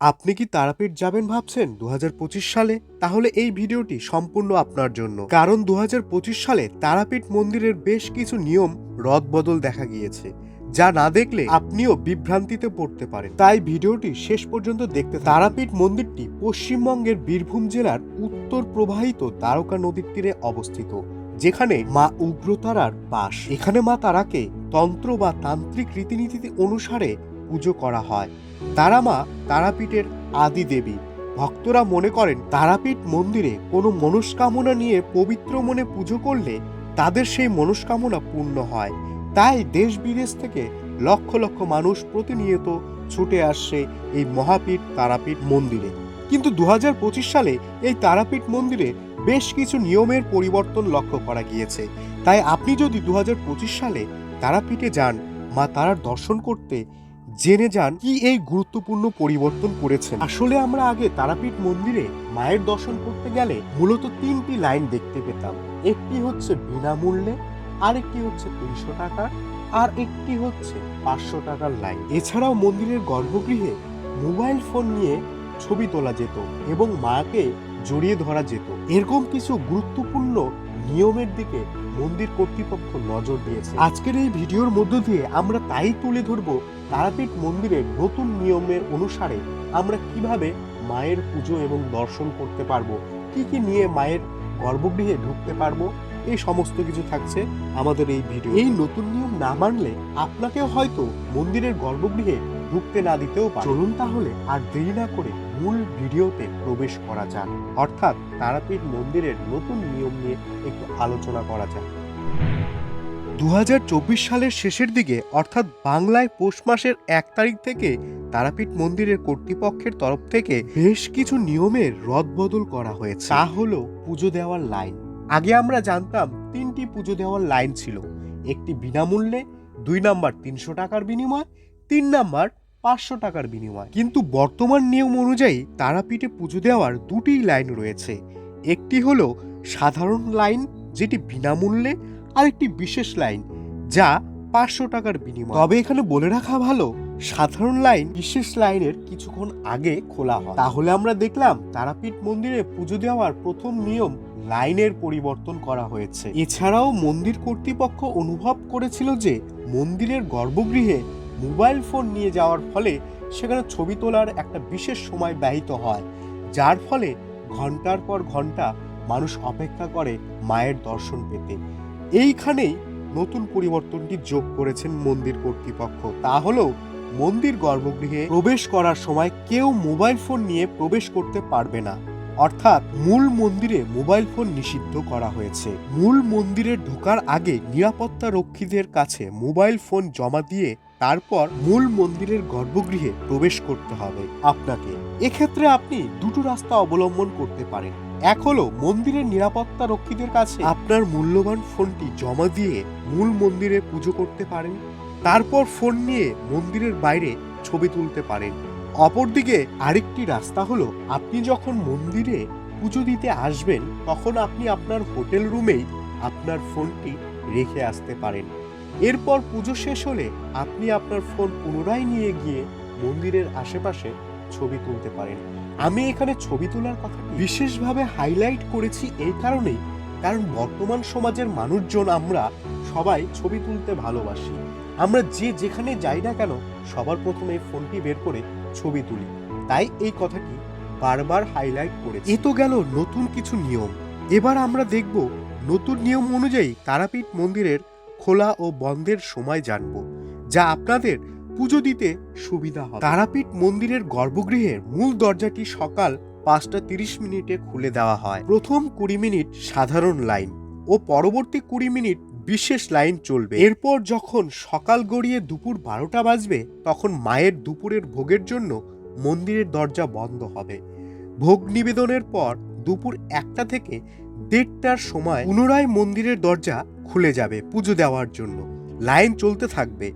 আপনি কি তারাপীঠ যাবেন ভাবছেন দুহাজার পঁচিশ সালে? তাহলে এই ভিডিওটি সম্পূর্ণ আপনার জন্য। কারণ দুহাজার পঁচিশ সালে তারাপীঠ মন্দিরের বেশ কিছু নিয়ম, রদবদল দেখা গিয়েছে, যা না দেখলে আপনিও বিভ্রান্তিতে পড়তে পারেন। তাই ভিডিওটি শেষ পর্যন্ত দেখতে তারাপীঠ মন্দিরটি পশ্চিমবঙ্গের বীরভূম জেলার উত্তর প্রবাহিত দ্বারকা নদীর তীরে অবস্থিত, যেখানে মা উগ্রতারার বাস। এখানে মা তারাকে তন্ত্র বা তান্ত্রিক রীতিনীতি অনুসারে পুজো করা হয়। তারা মা তারাপীঠের আদি দেবী। ভক্তরা মনে করেন, তারাপীঠ মন্দিরে কোনো মনস্কামনা নিয়ে পবিত্র মনে পুজো করলে তাদের সেই মনস্কামনা পূর্ণ হয়। তাই দেশ বিদেশ থেকে লক্ষ লক্ষ মানুষ প্রতিনিয়ত ছুটে আসছে এই মহাপীঠ তারাপীঠ মন্দিরে। কিন্তু দু হাজার পঁচিশ সালে এই তারাপীঠ মন্দিরে বেশ কিছু নিয়মের পরিবর্তন লক্ষ্য করা গিয়েছে। তাই আপনি যদি দু হাজার পঁচিশ সালে তারাপীঠে যান, মা তারার দর্শন করতে জেনে যান কি এই গুরুত্বপূর্ণ পরিবর্তন করেছেন। আসলে আমরা আগে তারাপীঠ মন্দিরে মায়ের দর্শন করতে গেলে মূলত তিনটি লাইন দেখতে পেতাম। একটি হচ্ছে বিনামূল্যে, আরেকটি হচ্ছে তিনশো টাকার, আর একটি হচ্ছে পাঁচশো টাকার লাইন। এছাড়াও মন্দিরের গর্ভগৃহে মোবাইল ফোন নিয়ে ছবি তোলা যেত এবং মাকে জড়িয়ে ধরা যেত। এরকম কিছু গুরুত্বপূর্ণ নিয়মের দিকে মন্দির কর্তৃপক্ষ নজর দিয়েছে। আজকের এই ভিডিওর মধ্য দিয়ে আমরা তাই তুলে ধরবো তারাপীঠ মন্দিরের নতুন নিয়মের অনুসারে আমরা কীভাবে মায়ের পুজো এবং দর্শন করতে পারব, কি কি নিয়ে মায়ের গর্ভগৃহে ঢুকতে পারব, এই সমস্ত কিছু থাকছে আমাদের এই ভিডিও এই নতুন নিয়ম না মানলে আপনাকেও হয়তো মন্দিরের গর্ভগৃহে ঢুকতে না দিতেও পারে। চলুন তাহলে আর দেরি না করে মূল ভিডিওতে প্রবেশ করা যাক। অর্থাৎ তারাপীঠ মন্দিরের নতুন নিয়ম নিয়ে একটু আলোচনা করা যাক। দু হাজার চব্বিশ সালের শেষের দিকে, অর্থাৎ বাংলায় পৌষ মাসের এক তারিখ থেকে তারাপীঠ মন্দিরের কর্তৃপক্ষের তরফ থেকে বেশ কিছু নিয়মের রদবদল করা হয়েছে। তা হলো পুজো দেওয়ার লাইন। আগে আমরা জানতাম তিনটি পুজো দেওয়ার লাইন ছিল। একটি বিনামূল্যে, দুই নাম্বার তিনশো টাকার বিনিময়, তিন নাম্বার পাঁচশো টাকার বিনিময়। কিন্তু বর্তমান নিয়ম অনুযায়ী তারাপীঠে পুজো দেওয়ার দুটি লাইন রয়েছে। একটি হলো সাধারণ লাইন, যেটি বিনামূল্যে আর একটি বিশেষ লাইন, যা পাঁচশো টাকার বিনিময়। তবে এখানে বলে রাখা ভালো, সাধারণ লাইন বিশেষ লাইনের কিছুক্ষণ আগে খোলা হয়। তাহলে আমরা দেখলাম তারাপীঠ মন্দিরে পুজো দেওয়ার প্রথম নিয়ম লাইনের পরিবর্তন করা হয়েছে। এছাড়াও মন্দির কর্তৃপক্ষ অনুভব করেছিল যে মন্দিরের গর্ভগৃহে মোবাইল ফোন নিয়ে যাওয়ার ফলে সেখানে ছবি তোলার একটা বিশেষ সময় ব্যয়িত হয়, যার ফলে ঘণ্টার পর ঘণ্টা মানুষ অপেক্ষা করে মায়ের দর্শন পেতে। এইখানেই নতুন পরিবর্তনটি যোগ করেছেন মন্দির কর্তৃপক্ষ। তা হলো মন্দির গর্ভগৃহে প্রবেশ করার সময় কেউ মোবাইল ফোন নিয়ে প্রবেশ করতে পারবে না। অর্থাৎ মূল মন্দিরে মোবাইল ফোন নিষিদ্ধ করা হয়েছে। মূল মন্দিরে ঢোকার আগে নিরাপত্তা রক্ষীদের কাছে মোবাইল ফোন জমা দিয়ে তারপর মূল মন্দিরের গর্ভগৃহে প্রবেশ করতে হবে আপনাকে। এক্ষেত্রে আপনি দুটো রাস্তা অবলম্বন করতে পারেন। এক হলো মন্দিরের নিরাপত্তা রক্ষীদের কাছে আপনার মূল্যবান ফোনটি জমা দিয়ে মূল মন্দিরে পুজো করতে পারেন। তারপর ফোন নিয়ে মন্দিরের বাইরে ছবি তুলতে পারেন। অপরদিকে আরেকটি রাস্তা হলো আপনি যখন মন্দিরে পুজো দিতে আসবেন, তখন আপনি আপনার হোটেল রুমেই আপনার ফোনটি রেখে আসতে পারেন। এরপর পুজো শেষ হলে আপনি আপনার ফোন পুনরায় নিয়ে গিয়ে মন্দিরের আশেপাশে ছবি তুলতে পারেন। আমি এখানে ছবি তোলার কথা বিশেষভাবে হাইলাইট করেছি এই কারণেই, কারণ বর্তমান সমাজের মানুষজন আমরা সবাই ছবি তুলতে ভালোবাসি। আমরা যে যেখানে যাই না কেন, সবার প্রথমে ফোনটি বের করে ছবি তুলি। তাই এই কথাটি বারবার হাইলাইট করে এ তো গেল নতুন কিছু নিয়ম। এবার আমরা দেখব নতুন নিয়ম অনুযায়ী তারাপীঠ মন্দিরের খোলা ও বন্ধের সময় জানব, যা আপনাদের পুজো দিতে সুবিধা হবে। তারাপীঠ মন্দিরের গর্ভগৃহের মূল দরজাটি সকাল পাঁচটা তিরিশ মিনিটে খুলে দেওয়া হয়। প্রথম কুড়ি মিনিট সাধারণ লাইন ও পরবর্তী কুড়ি মিনিট বিশেষ লাইন চলবে। এরপর যখন সকাল গড়িয়ে দুপুর বারোটা বাজবে, তখন মায়ের দুপুরের ভোগের জন্য মন্দিরের দরজা বন্ধ হবে। ভোগ নিবেদনের পর দুপুর একটা থেকে দেড়টার সময় পুনরায় মন্দিরের দরজা খুলে যাবে পুজো দেওয়ার জন্য। লাইন চলতে থাকবে।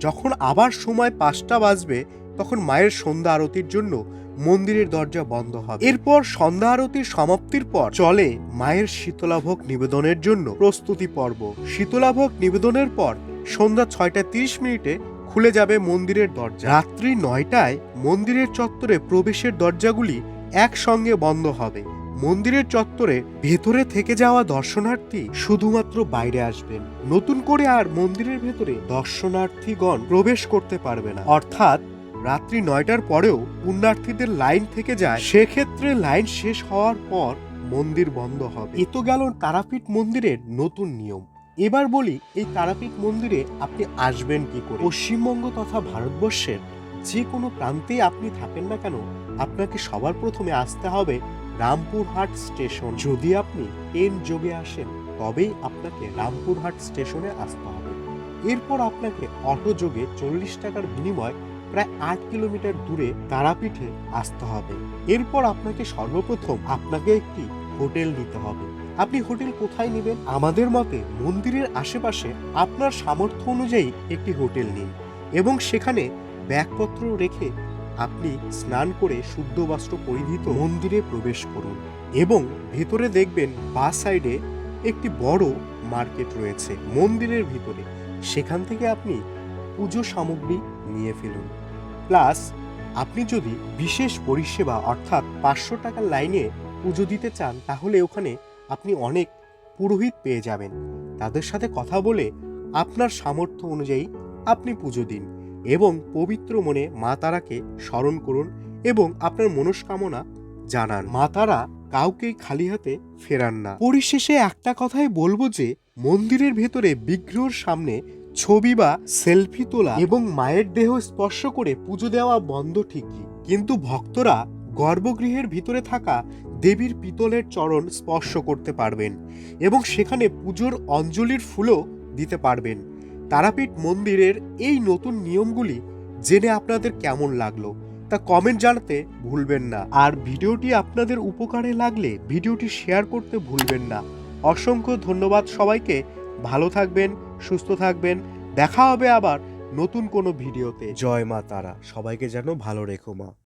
যখন আবার সময় পাঁচটা বাজবে, তখন মায়ের সন্ধ্যা আরতির জন্য মন্দিরের দরজা বন্ধ হবে। এরপর সন্ধ্যা আরতির সমাপ্তির পর চলে মায়ের শীতলাভোগ নিবেদনের জন্য প্রস্তুতি পর্ব। শীতলাভোগ নিবেদনের পর সন্ধ্যা ছয়টা তিরিশ মিনিটে খুলে যাবে মন্দিরের দরজা। রাত্রি নয়টায় মন্দিরের চত্বরে প্রবেশের দরজাগুলি একসঙ্গে বন্ধ হবে। মন্দিরের চত্বরে ভেতরে থেকে যাওয়া দর্শনার্থী শুধুমাত্র বাইরে আসবেন। নতুন করে আর মন্দিরের ভেতরে দর্শনার্থীগণ প্রবেশ করতে পারবে না। অর্থাৎ রাত্রি নয়টার পরেও পুণ্যার্থীদের লাইন থেকে যায়। সেক্ষেত্রে লাইন শেষ হওয়ার পর মন্দির বন্ধ হবে। এ তো গেল তারাপীঠ মন্দিরের নতুন নিয়ম। এবার বলি, এই তারাপীঠ মন্দিরে আপনি আসবেন কি করে? পশ্চিমবঙ্গ তথা ভারতবর্ষের যে কোনো প্রান্তে আপনি থাকেন না কেন, আপনাকে সবার প্রথমে আসতে হবে রামপুরহাট স্টেশন। যদি আপনি ট্রেন যোগে আসেন, তবেই আপনাকে রামপুরহাট স্টেশনে আসতে হবে। এরপর আপনাকে অটো যোগে চল্লিশ টাকার বিনিময় প্রায় আট কিলোমিটার দূরে তারাপীঠে আসতে হবে। এরপর আপনাকে সর্বপ্রথম আপনাকে একটি হোটেল নিতে হবে। আপনি হোটেল কোথায় নেবেন? আমাদের মতে মন্দিরের আশেপাশে আপনার সামর্থ্য অনুযায়ী একটি হোটেল নিন এবং সেখানে ব্যাগপত্র রেখে আপনি স্নান করে শুদ্ধ বস্ত্র পরিহিত মন্দিরে প্রবেশ করুন এবং ভেতরে দেখবেন বা সাইডে একটি বড় মার্কেট রয়েছে মন্দিরের ভিতরে। সেখান থেকে আপনি পুজো সামগ্রী নিয়ে ফেলুন। প্লাস আপনি যদি বিশেষ পরিষেবা অর্থাৎ পাঁচশো টাকার লাইনে পুজো দিতে চান, তাহলে ওখানে আপনি অনেক পুরোহিত পেয়ে যাবেন। তাদের সাথে কথা বলে আপনার সামর্থ্য অনুযায়ী আপনি পুজো দিন। এবং পবিত্র মনে মা তারাকে স্মরণ করুন এবং আপনার মনস্কামনা জানান। মা তারা কাউকেই খালি হাতে ফেরান না। পরিশেষে একটা কথাই বলব যে, মন্দিরের ভেতরে বিগ্রহর সামনে ছবি বা সেলফি তোলা এবং মায়ের দেহ স্পর্শ করে পুজো দেওয়া বন্ধ ঠিকই। কিন্তু ভক্তরা গর্ভগৃহের ভিতরে থাকা দেবীর পিতলের চরণ স্পর্শ করতে পারবেন এবং সেখানে পুজোর অঞ্জলির ফুলও দিতে পারবেন। তারাপীঠ মন্দিরের এই নতুন নিয়মগুলি জেনে আপনাদের কেমন লাগল তা কমেন্ট জানাতে ভুলবেন না। আর ভিডিওটি আপনাদের উপকারে লাগলে ভিডিওটি শেয়ার করতে ভুলবেন না। অসংখ্য ধন্যবাদ সবাইকে। ভালো থাকবেন, সুস্থ থাকবেন। দেখা হবে আবার নতুন কোনো ভিডিওতে। জয় মা তারা। সবাইকে যেন ভালো রেখো মা।